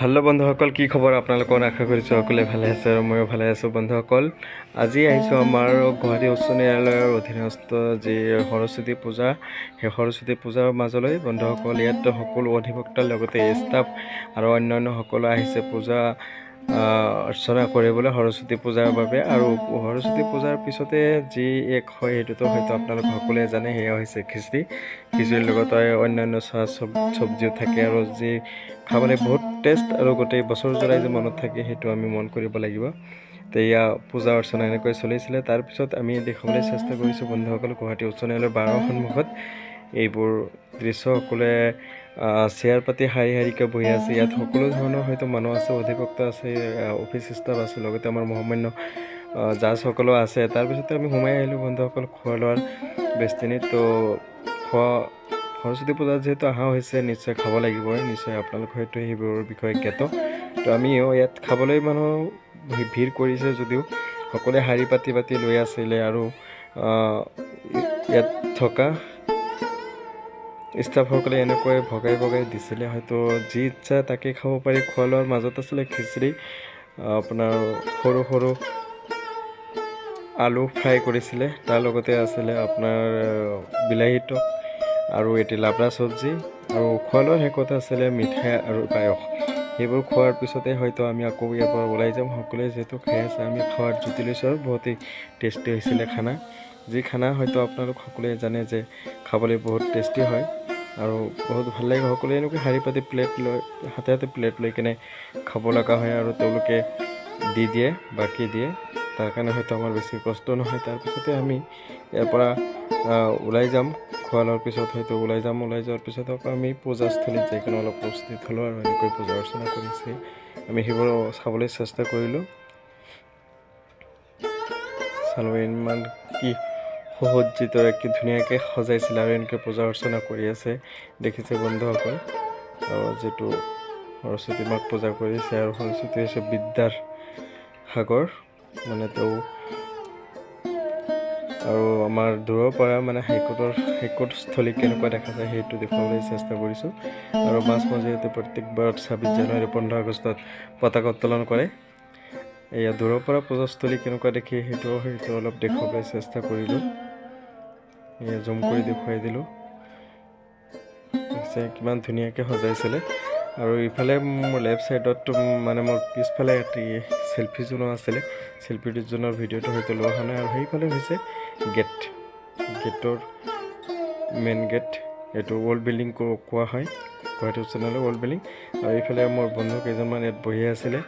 Hello' বন্ধুসকল, কি খবৰ? আপোনালোকৰ আশা কৰিছোঁ সকলোৱে ভালে আছে আৰু ময়ো ভালে আছোঁ বন্ধুসকল। আজি আহিছোঁ আমাৰ গুৱাহাটী উচ্চ ন্যায়ালয়ৰ অধীনস্থ যি সৰস্বতী পূজা, সেই সৰস্বতী পূজাৰ মাজলৈ বন্ধুসকল, ইয়াত সকলো অধিবক্তাৰ লগতে ষ্টাফ আৰু অন্যান্য সকলো আহিছে পূজা অৰ্চনা কৰিবলৈ সৰস্বতী পূজাৰ বাবে। আৰু সৰস্বতী পূজাৰ পিছতে যি এক হয়, সেইটোতো হয়তো আপোনালোক সকলোৱে জানে, সেয়া হৈছে খিচিৰি। খিচিৰিৰ লগতে অন্যান্য চাহ চব চব্জিও থাকে আৰু যি খাবলৈ বহুত টেষ্ট আৰু গোটেই বছৰ জোৰাই যে মনত থাকে, সেইটো আমি মন কৰিব লাগিব। তো এয়া পূজা অৰ্চনা এনেকৈ চলিছিলে। তাৰপিছত আমি দেখুৱাবলৈ চেষ্টা কৰিছোঁ বন্ধুসকল গুৱাহাটী উচ্চ ন্যায়ালয়ৰ বাৰৰ সন্মুখত। এইবোৰ দৃশ্য সকলোৱে আহ, পাতি শাৰী শাৰীকৈ বহি আছে। ইয়াত সকলো ধৰণৰ হয়তো মানুহ আছে অধিবক্তা আছে অফিচ ষ্টাফ আছে লগতে আমাৰ মহামান্য জাজসকলো আছে। তাৰপিছতে আমি সোমাই আহিলোঁ বন্ধুসকল খোৱা লোৱাৰ বেষ্টিনিত। তো খোৱা সৰস্বতী পূজাত যিহেতু অহা হৈছে নিশ্চয় খাব লাগিবই। নিশ্চয় আপোনালোক হয়তো সেইবোৰৰ বিষয়ে জ্ঞাত। তো আমিও ইয়াত খাবলৈ মানুহ ভিৰ কৰিছে যদিও সকলোৱে শাৰী পাতি পাতি লৈ আছিলে আৰু ইয়াত থকা ষ্টাফসকলে এনেকৈ ভগাই ভগাই দিছিলে। হয়তো যি ইচ্ছা তাকে খাব পাৰি। খোৱা লোৱাৰ মাজত আছিলে খিচিৰি আপোনাৰ সৰু সৰু আলু ফ্ৰাই কৰিছিলে। তাৰ লগতে আছিলে আপোনাৰ বিলাহী টক আৰু এটি লাবৰা চব্জি। আৰু খোৱা লোৱাৰ শেষত আছিলে মিঠাই আৰু পায়স। সেইবোৰ খোৱাৰ পিছতে হয়তো আমি আকৌ ইয়াৰ পৰা ওলাই যাম। সকলোৱে যিহেতু খাই আছে, আমি খোৱাৰ জুতি লৈছোঁ আৰু বহুতেই টেষ্টি হৈছিলে খানা। যি খানা হয়তো আপোনালোক সকলোৱে জানে যে খাবলৈ বহুত টেষ্টি হয়। আৰু বহুত ভালো লাগে সকলোৱে এনেকৈ শাৰী পাতি প্লেট লৈ, হাতে হাতে প্লেট লৈ কেনে খাব লগা হয় আৰু তেওঁলোকে দি দিয়ে, বাকী দিয়ে। তাৰ কাৰণে হয়তো আমাৰ বেছি কষ্ট নহয়। তাৰপিছতে আমি ইয়াৰ পৰা ওলাই যাম। খোৱা লোৱাৰ পিছত হয়তো ওলাই যাম। ওলাই যোৱাৰ পিছত আকৌ আমি পূজাস্থলীত যাই কিনে অলপ উপস্থিত হ'লোঁ আৰু এনেকৈ পূজা অৰ্চনা কৰিছে। আমি সেইবোৰ চাবলৈ চেষ্টা কৰিলোঁ। চালোঁ ইমান কি সুসজ্জিতৰে কি ধুনীয়াকৈ সজাইছিলে আৰু এনেকৈ পূজা অৰ্চনা কৰি আছে। দেখিছে বন্ধুসকল, আৰু যিটো সৰস্বতী মাক পূজা কৰিছে আৰু সৰস্বতী হৈছে বিদ্যাৰ সাগৰ মানে তেওঁ আৰু আমাৰ দূৰৰ পৰা মানে হাইকোৰ্টৰ হাইকোৰ্টস্থলী কেনেকুৱা দেখা যায় সেইটো দেখুৱাবলৈ চেষ্টা কৰিছোঁ। আৰু মাছ মজিয়াতে প্ৰত্যেকবাৰত ছাব্বিছ জানুৱাৰী পোন্ধৰ আগষ্টত পতাকা উত্তোলন কৰে। এয়া দূৰৰ পৰা পূজাস্থলী কেনেকুৱা দেখি সেইটো সেইটো অলপ দেখুৱাবলৈ চেষ্টা কৰিলোঁ। জুম কৰি দেখুৱাই দিলোঁ। কিমান ধুনীয়াকৈ সজাইছিলে। আৰু ইফালে মোৰ লেফ্ট ছাইডত মানে মোৰ পিছফালে এটি চেলফি জোনো আছিলে। চেলফি জোনৰ ভিডিঅ'টো হয়তো লোৱা হোৱা নাই। আৰু সেইফালে হৈছে গেট গেটৰ মেইন গেট এইটো ৱৰ্ল্ড বিল্ডিং কোৱা হয়। গুৱাহাটী ন্যায়ালয় ৱৰ্ল্ড বিল্ডিং আৰু এইফালে মোৰ বন্ধু কেইজনমান ইয়াত বহি আছিলে।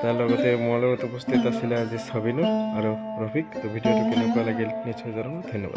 তাৰ লগতে মোৰ লগত উপস্থিত আছিলে আজি চাবিনুৰ আৰু ৰফিক। তো ভিডিঅ'টো কেনেকুৱা লাগিল? নিশ্চয় জনাব। ধন্যবাদ।